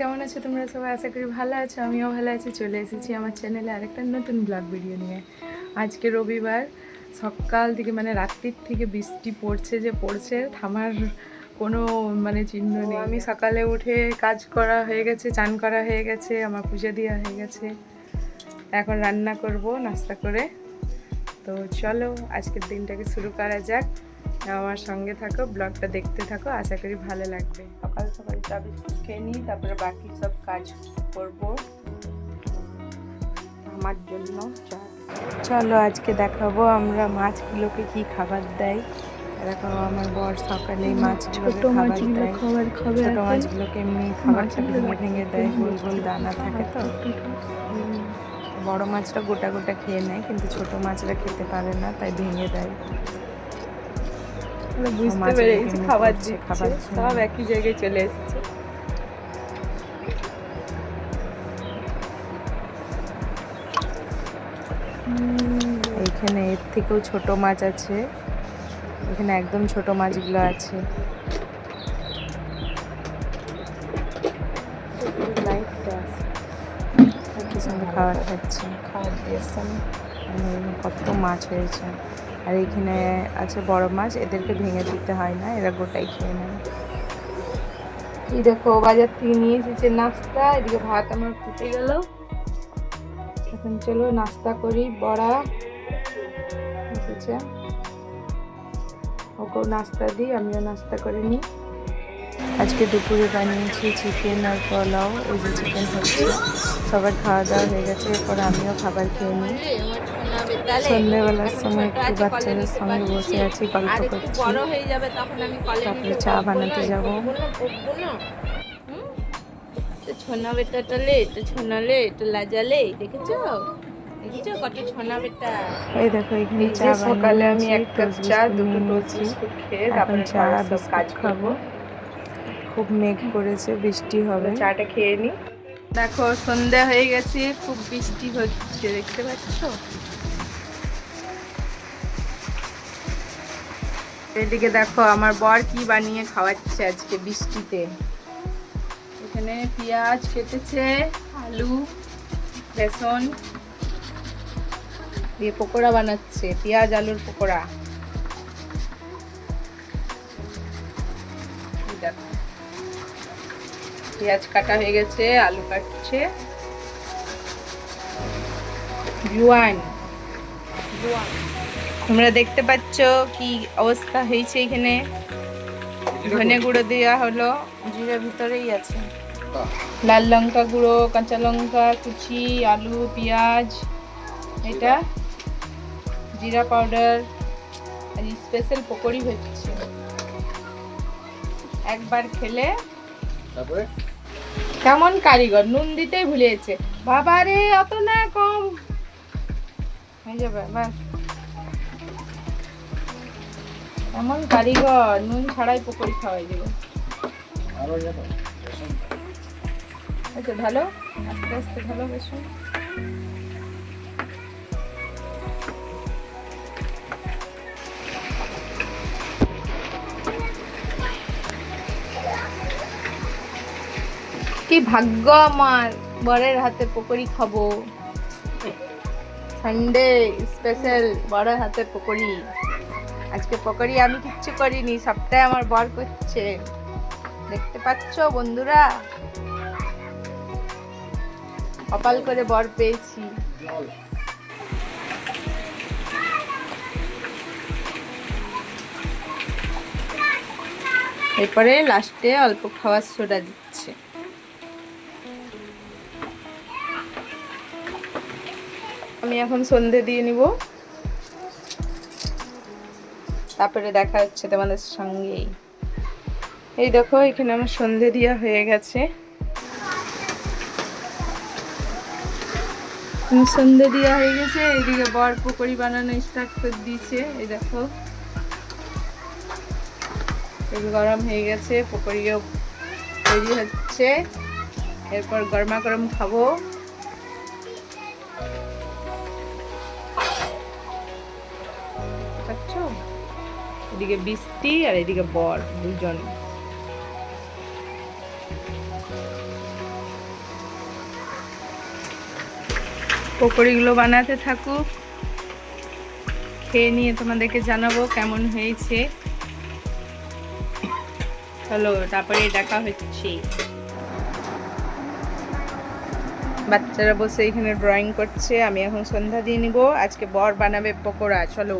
কেমন আছো? তোমরা সবাই আশা করি ভালো আছো আমিও ভালো আছি চলে এসেছি আমার চ্যানেলে আরেকটা নতুন ব্লগ ভিডিও নিয়ে। আজকে রবিবার সকাল থেকে মানে রাত্রির থেকে বৃষ্টি পড়ছে যে পড়ছে থামার কোনো মানে চিহ্ন নেই। আমি সকালে উঠে কাজ করা হয়ে গেছে চান করা হয়ে গেছে আমার পুজো দেওয়া হয়ে গেছে। এখন রান্না করব নাস্তা করে। তো চলো আজকের দিনটাকে শুরু করা যাক। আমার সঙ্গে থাকো ব্লগটা দেখতে থাকো আশা করি ভালো লাগবে। সকাল সকাল চা বিস্কুট খেয়ে নিই তারপরে বাকি সব কাজ করব আমার জন্য। চা চলো আজকে দেখাবো আমরা মাছগুলোকে কি খাবার দেয়। দেখো আমার বর সকালে মাছগুলোকে খাবার দেয়। খাবার খাবে ছোট মাছগুলোকে এমনি খাবারটা ভেঙে ভেঙে দেয় গোল গোল দানা থাকে তো। বড় মাছটা গোটা গোটা খেয়ে নেয় কিন্তু ছোট মাছরা খেতে পারে না তাই ভেঙে দেয়। বুঝতে মাছ পেরে গেছি খাবার খাবার সব একই জায়গায় চলে এসেছে। এইখানে এর থেকেও ছোট মাছ আছে। এখানে একদম ছোট মাছগুলো আছে। কি সুন্দর খাবার খাচ্ছে। খাবার দিয়েছে। উম, কত মাছ হয়েছে। আর এখানে আছে বড় মাছ, এদেরকে ভেঙে দিতে হয় না, এরা গোটাই খেয়ে নেয়। এই দেখো, বাজার থেকে নিয়ে এসেছে নাস্তা, এদিকে ভাত আমার ফুটে গেল। এখন চলো নাস্তা করি, বড়া এসেছে। ওকেও নাস্তা দিই, আমিও নাস্তা করে নিই। আজকে দুপুরে বানিয়েছি চিকেন আর পোলাও এই যে চিকেন হচ্ছে। সবার খাওয়া দাওয়া হয়ে গেছে এরপর আমিও খাবার খেয়ে নিই। সন্ধ্যেবেলার সময় একটু বাচ্চাদের সঙ্গে বসে আছি গল্প করছি। বড় হয়ে যাবে তখন আমি কলে তারপরে চা বানাতে যাব। ছোনা বেটাটা লে তো ছোনা লে তো লাজালে দেখেছ? দেখেছ কত ছোনা বেটা? এই দেখো এখানে চা সকালে আমি এক কাপ চা দুটো টোস্ট খেয়ে তারপরে চা বিস্কুট কাজ খাব। খাব মেঘ করেছে, বৃষ্টি হবে। চাটা খেয়ে নি দেখো, সন্ধ্যা হয়ে গেছে, খুব বৃষ্টি হচ্ছে, দেখতে পাচ্ছ? এদিকে দেখো, আমার বর কি বানিয়ে খাওয়াচ্ছে আজকে বৃষ্টিতে। এখানে পেঁয়াজ কেটেছে, আলু, বেসন দিয়ে পকোড়া বানাচ্ছে, পেঁয়াজ, আলুর পকোড়া। দেখো। পেঁয়াজ কাটা হয়ে গেছে আলু কাটছে। জুয়ান। তোমরা দেখতে পাচ্ছ কি অবস্থা হয়েছে এখানে? ধনে গুঁড়ো দেওয়া হলো জিরা ভিতরেই আছে। লাল লঙ্কা গুঁড়ো কাঁচা লঙ্কা কুচি আলু পেঁয়াজ এটা। জিরা পাউডার আর স্পেশাল পকোড়ি হচ্ছে। একবার খেলে তারপরে? কেমন কারিগর? নুন দিতেই ভুলিয়েছে। বাবা রে অত না কম। হয়ে যাবে ব্যাস। এমন কারিগর? নুন ছাড়াই পকোড়ি খাওয়াই দেবে। আচ্ছা ভালো আস্তে আস্তে ভালো বেশি কি ভাগ্য আমার? বরের হাতে পকোড়ি খাব। সানডে স্পেশাল বরের হাতে পকোড়ি। আজকে পকোড়ি আমি কিচ্ছু করিনি, সবটাই আমার বর করছে। দেখতে পাচ্ছ বন্ধুরা? কপাল করে বর পেয়েছি। এরপরে লাস্টে অল্প খাওয়ার সোডা দিচ্ছে। আমি এখন সন্ধে দিয়ে নিব। তারপরে দেখা হচ্ছে তোমাদের সঙ্গেই। এই দেখো, এখানে আমার সন্ধে দেওয়া হয়ে গেছে। সন্ধে দেওয়া হয়ে গেছে, এইদিকে বর পকোড়ি বানানো স্টার্ট করে দিয়েছে, এই দেখো। গরম হয়ে গেছে, পকোড়িও তৈরি হচ্ছে। এরপর গরমা গরম খাব। এদিকে বৃষ্টি আর এদিকে বর দুজন পকোড়িগুলো বানাতে থাকুক খেয়ে নিয়ে তোমাদেরকে জানাব কেমন হয়েছে। চলো, তারপরে ডাকা হচ্ছে। বাচ্চারা বসে এখানে ড্রয়িং করছে, আমি এখন সন্ধ্যা দিয়ে নিব। আজকে বর বানাবে পকোড়া, চলো।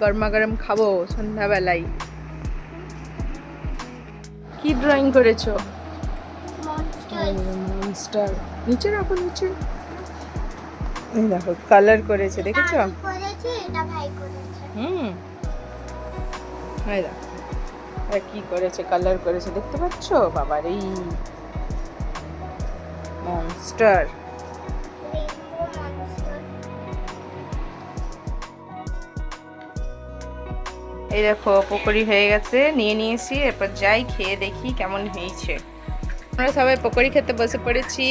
গরমা গরম খাব সন্ধ্যাবেলায়। কি ড্রয়িং করেছ? মনস্টার নিচে রাখো নিচে। এই দেখো কালার করেছে দেখেছ? করেছে এটা ভাই করেছে। হুম। এই দেখো আর কি করেছে কালার করেছে দেখতে পাচ্ছ? বাবার। এই মনস্টার এই দেখো, পকোড়ি হয়ে গেছে, নিয়ে নিয়েছি, এরপর যাই খেয়ে দেখি কেমন হয়েছে। আমরা সবাই পকোড়ি খেতে বসে পড়েছি।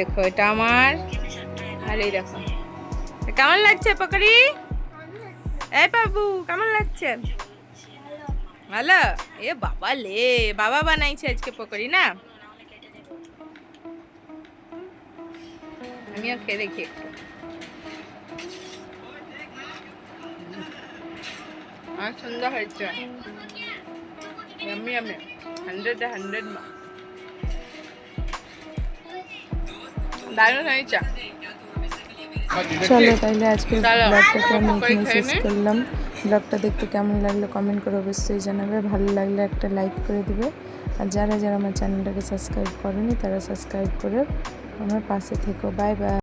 দেখো, এটা আমার, আর এই দেখো। কেমন লাগছে পকোড়ি? এই বাবু, কেমন লাগছে? ভালো? এ বাবা লে, বাবা বানাইছে আজকে পকোড়ি, না? আমিও খেয়ে দেখি একটু। আর সুন্দর হয়েছে ইয়ামি ইয়ামি হান্ড্রেড হান্ড্রেড মা দারুণ হয়েছে চলো তাইলে আজকের। ব্লগটাকে আমি এখানে শেষ। করলাম ব্লগটা দেখতে কেমন লাগল কমেন্ট করে অবশ্যই জানাবে ভালো লাগলে একটা লাইক করে দিবে আর যারা যারা আমার চ্যানেলটাকে সাবস্ক্রাইব করেনি তারা সাবস্ক্রাইব করে আমার পাশে থেকো বাই বাই